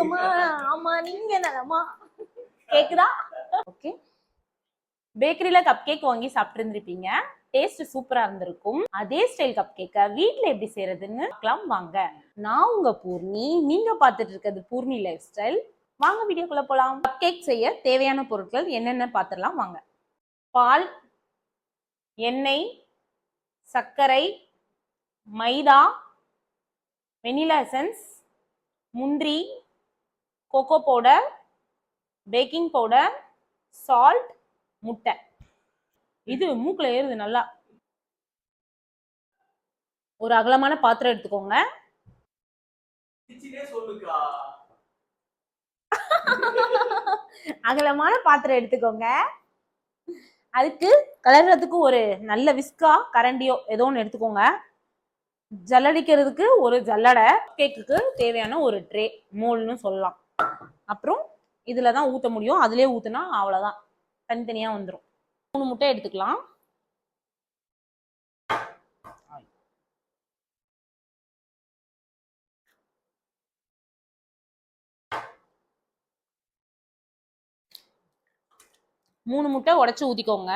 சுகமா ஆமா நீங்க நலமா கேக்குதா? ஓகே பேக்கரியில கப் கேக் வாங்கி சாப்பிட்டு இருந்திருப்பீங்க டேஸ்ட் சூப்பரா இருந்திருக்கும். அதே ஸ்டைல் கப் கேக்க வீட்ல எப்படி செய்யறதுன்னு பார்க்கலாம். வாங்க. நான் உங்க பூர்ணி. நீங்க பாத்துட்டு இருக்கிறது பூர்ணி லைஃப் ஸ்டைல் வாங்க வீடியோக்குள்ள போலாம். கப் கேக் செய்ய தேவையான பொருட்கள் என்னென்ன பாத்திரலாம் வாங்க. பால் எண்ணெய் சர்க்கரை மைதா வெனிலா எசன்ஸ் முந்திரி cocoa powder baking powder salt முட்டை. இது மூக்குல ஏறுது நல்லா. ஒரு அகலமான பாத்திரம் எடுத்துக்கோங்க. அகலமான பாத்திரம் எடுத்துக்கோங்க. அதுக்கு கலர்றதுக்கு ஒரு நல்ல விஸ்கா கரண்டியோ ஏதோ ஒன்று எடுத்துக்கோங்க. ஜல்லடிக்கிறதுக்கு ஒரு ஜல்லடை கேக்குக்கு தேவையான ஒரு ட்ரே மோல்னு சொல்லலாம். அப்புறம் இதில் தான் ஊற்ற முடியும். அதிலே ஊற்றுனா அவ்வளோதான் தனித்தனியாக வந்துடும் மூணு முட்டை எடுத்துக்கலாம். மூணு முட்டை உடைச்சு ஊற்றிக்கோங்க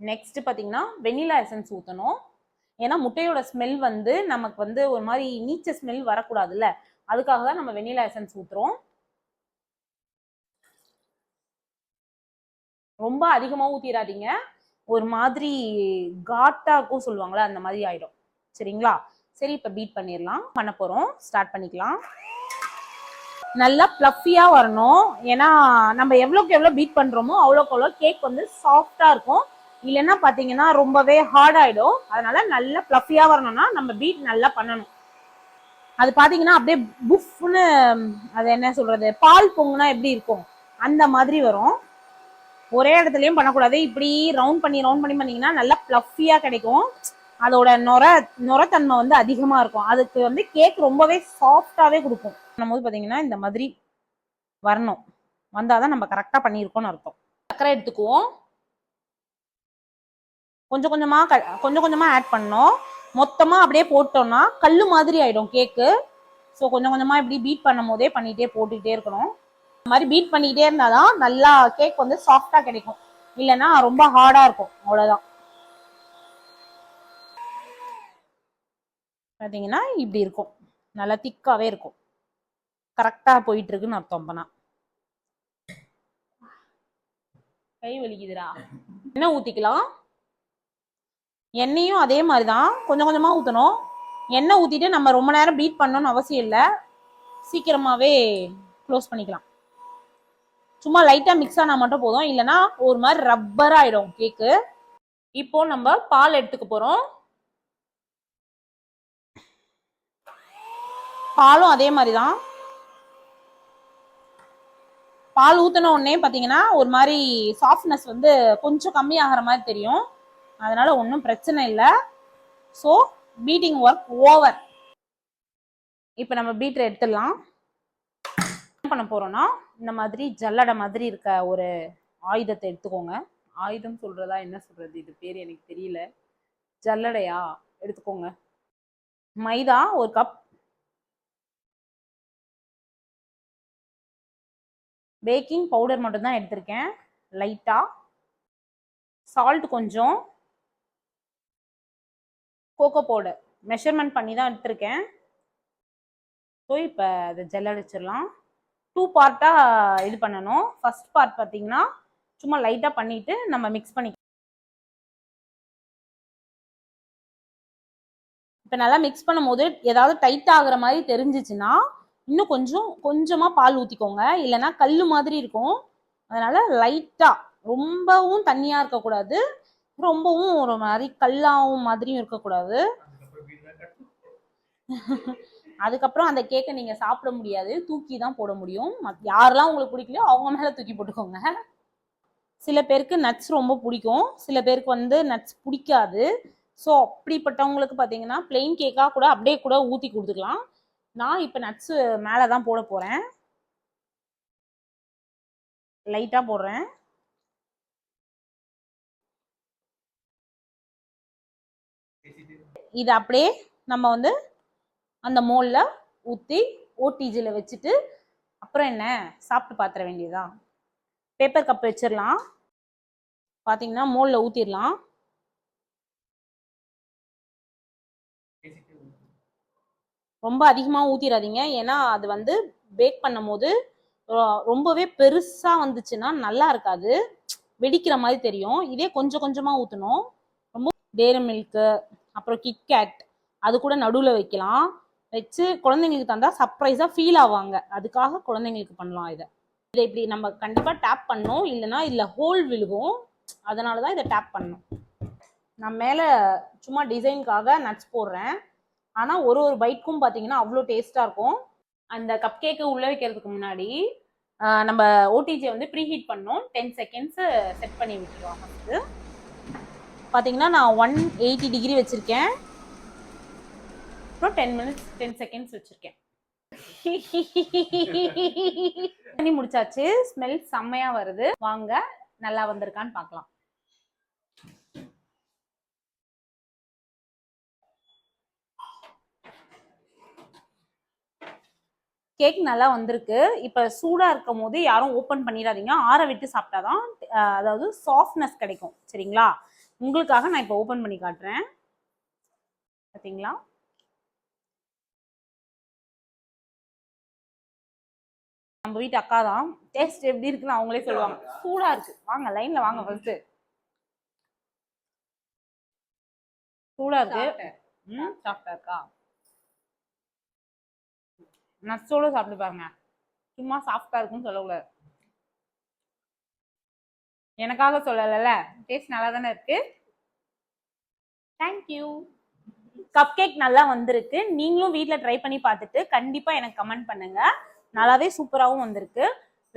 நெக்ஸ்ட் பார்த்தீங்கன்னா வெனிலா எசன்ஸ் ஊற்றணும் ஏன்னா முட்டையோட ஸ்மெல் வந்து நமக்கு வந்து ஒரு மாதிரி நீச்ச ஸ்மெல் வரக்கூடாதுல்ல. அதுக்காக தான் நம்ம வெனிலா எசன்ஸ் ஊற்றுறோம் ரொம்ப அதிகமாக ஊற்றிடாதீங்க ஒரு மாதிரி காட்டாக்கும் சொல்லுவாங்களே அந்த மாதிரி ஆயிடும். சரிங்களா? சரி இப்போ பீட் பண்ணிடலாம். பண்ண போகிறோம் ஸ்டார்ட் பண்ணிக்கலாம். நல்லா ப்ளஃபியாக வரணும். ஏன்னா நம்ம எவ்வளோக்கு எவ்வளோ பீட் பண்ணுறோமோ அவ்வளோக்கு அவ்வளோ கேக் வந்து சாஃப்டாக இருக்கும். இல்லைன்னா பார்த்தீங்கன்னா ரொம்பவே ஹார்ட் ஆகிடும் அதனால நல்லா ஃப்ளஃபியாக வரணும்னா நம்ம பீட் நல்லா பண்ணணும். அது பார்த்தீங்கன்னா அப்படியே புஃப்னு அது என்ன சொல்கிறது பால் பொங்குனா எப்படி இருக்கும்? அந்த மாதிரி வரும். ஒரே இடத்துலையும் பண்ணக்கூடாது. இப்படி ரவுண்ட் பண்ணி ரவுண்ட் பண்ணி பண்ணிங்கன்னா நல்லா ஃப்ளஃபியாக கிடைக்கும். அதோட நொர நொரத்தன்மை வந்து அதிகமாக இருக்கும். அதுக்கு வந்து கேக் ரொம்பவே சாஃப்டாகவே கொடுக்கும். பண்ணும்போது பார்த்தீங்கன்னா இந்த மாதிரி வரணும். வந்தால் தான் நம்ம கரெக்டாக பண்ணியிருக்கோம்னு அர்த்தம். சக்கரை எடுத்துக்குவோம். கொஞ்சம் கொஞ்சமாக க கொஞ்சம் கொஞ்சமாக ஆட் பண்ணோம். மொத்தமாக அப்படியே போட்டோம்னா கல் மாதிரி ஆயிடும் கேக்கு ஸோ கொஞ்சம் கொஞ்சமாக இப்படி பீட் பண்ணும் போதே பண்ணிகிட்டே போட்டுக்கிட்டே இருக்கணும். இந்த மாதிரி பீட் பண்ணிக்கிட்டே இருந்தால் தான் நல்லா கேக் வந்து சாஃப்டா கிடைக்கும். இல்லைன்னா ரொம்ப ஹார்டாக இருக்கும். அவ்வளோதான் பார்த்தீங்கன்னா இப்படி இருக்கும். நல்லா திக்காகவே இருக்கும். கரெக்டாக போயிட்டு இருக்குன்னு அர்த்தம் பண்ணா கை வலிக்குதுடா. என்ன ஊற்றிக்கலாம் எண்ணெயும் அதே மாதிரி தான் கொஞ்சம் கொஞ்சமாக ஊற்றணும் எண்ணெய் ஊற்றிட்டு நம்ம ரொம்ப நேரம் பீட் பண்ணணும்னு அவசியம் இல்லை. சீக்கிரமாகவே க்ளோஸ் பண்ணிக்கலாம். சும்மா லைட்டாக மிக்ஸ் ஆனால் மட்டும் போதும். இல்லைன்னா ஒரு மாதிரி ரப்பர் ஆகிடும் கேக்கு இப்போ நம்ம பால் எடுத்துக்க போகிறோம் பாலும் அதே மாதிரி தான் பால் ஊற்றின உடனே பார்த்தீங்கன்னா ஒரு மாதிரி சாஃப்ட்னஸ் வந்து கொஞ்சம் கம்மியாகிற மாதிரி தெரியும். அதனால ஒன்றும் பிரச்சனை இல்லை. ஸோ பீட்டிங் ஒர்க் ஓவர் இப்போ நம்ம பீட்டர் எடுத்துடலாம். என்ன பண்ண போகிறோன்னா இந்த மாதிரி ஜல்லடை மாதிரி இருக்க ஒரு ஆயுதத்தை எடுத்துக்கோங்க. ஆயுதம் சொல்கிறதா என்ன சொல்கிறது இது பேர் எனக்கு தெரியல. ஜல்லடையா? எடுத்துக்கோங்க. மைதா ஒரு கப் பேக்கிங் பவுடர் மட்டும்தான் எடுத்திருக்கேன். லைட்டாக சால்ட் கொஞ்சம். கோகோ பவுடர் மெஷர்மெண்ட் பண்ணி தான் எடுத்திருக்கேன். ஸோ இப்போ அதை ஜெல் அடிச்சிடலாம். டூ பார்ட்டாக இது பண்ணணும். ஃபஸ்ட் பார்ட் பார்த்தீங்கன்னா சும்மா லைட்டாக பண்ணிட்டு நம்ம மிக்ஸ் பண்ணி இப்போ நல்லா மிக்ஸ் பண்ணும்போது ஏதாவது டைட் ஆகுற மாதிரி தெரிஞ்சிச்சுன்னா இன்னும் கொஞ்சம் கொஞ்சமாக பால் ஊற்றிக்கோங்க இல்லைன்னா கல் மாதிரி இருக்கும். அதனால் லைட்டாக ரொம்பவும் தண்ணியாக இருக்கக்கூடாது. ரொம்பவும் ஒரு மாதிரி கல்லாவும் மாதிரியும் இருக்கக்கூடாது. அதுக்கப்புறம் அந்த கேக்கை நீங்கள் சாப்பிட முடியாது. தூக்கி தான் போட முடியும். மத் யாரெல்லாம் உங்களுக்கு பிடிக்கலையோ அவங்க மேலே தூக்கி போட்டுக்கோங்க. சில பேருக்கு நட்ஸ் ரொம்ப பிடிக்கும். சில பேருக்கு வந்து நட்ஸ் பிடிக்காது. ஸோ அப்படிப்பட்டவங்களுக்கு பார்த்தீங்கன்னா பிளெயின் கேக்காக கூட அப்படியே கூட ஊற்றி கொடுத்துக்கலாம். நான் இப்போ நட்ஸு மேலே தான் போட போகிறேன் லைட்டாக போடுறேன். இதை அப்படியே நம்ம வந்து அந்த மோல்ல ஊற்றி ஓடிஜியில் வச்சுட்டு அப்புறம் என்ன? சாப்பிட்டு பார்த்துற வேண்டியதுதான் பேப்பர் கப் வச்சிடலாம் பார்த்தீங்கன்னா மோல்ல ஊற்றிடலாம் ரொம்ப அதிகமாக ஊற்றிடாதீங்க ஏன்னா அது வந்து பேக் பண்ணும் போது ரொம்பவே பெருசாக வந்துச்சுன்னா நல்லா இருக்காது. வெடிக்கிற மாதிரி தெரியும். இதே கொஞ்சம் கொஞ்சமாக ஊற்றணும் ரொம்ப டேரி மில்க்கு அப்புறம் கிட்கேட் அது கூட நடுவில் வைக்கலாம். வச்சு குழந்தைங்களுக்கு தந்தால் சர்ப்ரைஸாக ஃபீல் ஆவாங்க. அதுக்காக குழந்தைங்களுக்கு பண்ணலாம் இதை. இதை இப்படி நம்ம கண்டிப்பாக டேப் பண்ணோம் இல்லைன்னா இதில் ஹோல் விழுகும். அதனால தான் இதை டேப் பண்ணோம் நான் மேலே சும்மா டிசைனுக்காக நட்ஸ் போடுறேன். ஆனால் ஒரு ஒரு பைட்க்கும் பார்த்தீங்கன்னா அவ்வளோ டேஸ்ட்டாக இருக்கும். அந்த கப் கேக்கு உள்ளே வைக்கிறதுக்கு முன்னாடி நம்ம ஓடிஜியை வந்து ப்ரீ ஹீட் பண்ணோம் டென் செகண்ட்ஸு செட் பண்ணி விட்டுருவாங்க ஃபஸ்ட்டு பார்த்தீங்கன்னா நான் ஒன் எயிட்டி டிகிரி வச்சுருக்கேன். அப்புறம் டென் மினிட்ஸ் டென் செகண்ட்ஸ் வச்சுருக்கேன். பண்ணி முடிச்சாச்சு. ஸ்மெல் செம்மையாக வருது. வாங்க நல்லா வந்திருக்கான்னு பார்க்கலாம் கேக் நல்லா வந்திருக்கு. இப்போ சூடாக இருக்கும் போது யாரும் ஓப்பன் பண்ணிடாதீங்க. ஆற விட்டு சாப்பிட்டாதான் அதாவது சாஃப்ட்னஸ் கிடைக்கும். சரிங்களா? உங்களுக்காக நான் இப்போ ஓப்பன் பண்ணி காட்டுறேன். பார்த்தீங்களா நம்ம வீட்டு அக்கா தான் டேஸ்ட் எப்படி இருக்குன்னு அவங்களே சொல்லுவாங்க. சூடாக இருக்கு. வாங்க லைனில் வாங்க ஃபர்ஸ்ட் சூடாக இருக்கு. ம்? சாஃப்டாக இருக்கா நட்ஸோட சாப்பிட்டு பாருங்க. சும்மா சாஃப்டா இருக்குன்னு சொல்லக்கூடாது. எனக்காக சொல்லலைல்ல. டேஸ்ட் நல்லா தானே இருக்கு தேங்க்யூ கப் கேக் நல்லா வந்திருக்கு. நீங்களும் வீட்டில் ட்ரை பண்ணி பார்த்துட்டு கண்டிப்பா எனக்கு கமெண்ட் பண்ணுங்க. நல்லாவே சூப்பராகவும் வந்திருக்கு.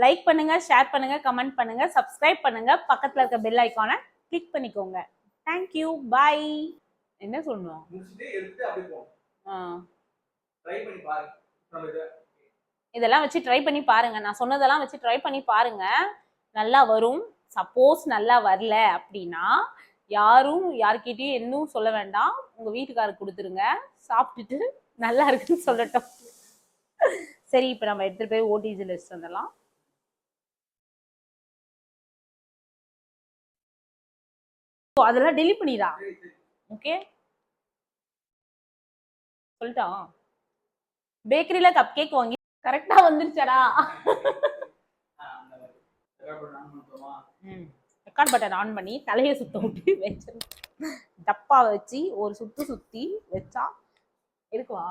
லைக் பண்ணுங்க ஷேர் பண்ணுங்க கமெண்ட் பண்ணுங்க சப்ஸ்கிரைப் பண்ணுங்க. பக்கத்துல இருக்க பெல் ஐக்கானை கிளிக் பண்ணிக்கோங்க. தேங்க்யூ பை என்ன சொல்லணும் இதெல்லாம் வச்சு ட்ரை பண்ணி பாருங்க. நான் சொன்னதெல்லாம் வச்சு ட்ரை பண்ணி பாருங்க. நல்லா வரும். சப்போஸ் நல்லா வரல அப்படின்னா யாரும் யார்கிட்டயும் இன்னும் சொல்ல வேண்டாம். உங்க வீட்டுக்காரர் கொடுத்துருங்க. சாப்பிட்டுட்டு நல்லா இருக்குன்னு சொல்லட்டும். சரி இப்போ நம்ம எடுத்துட்டு போய் ஓடிஜி லிஸ்ட் வந்துடலாம். ஸோ அதெல்லாம் டெலிட் பண்ணிடா ஓகே சொல்லிட்டா? பேக்கரியில கப் கேக் வாங்கி கரெக்டா வந்துருச்சடா? ரெக்கார்ட் ரெக்கார்ட் பட்டன் ஆன் பண்ணி தலையை சுத்த விட்டு வச்சு டப்பா வச்சு ஒரு சுத்து சுத்தி வச்சா இருக்குவா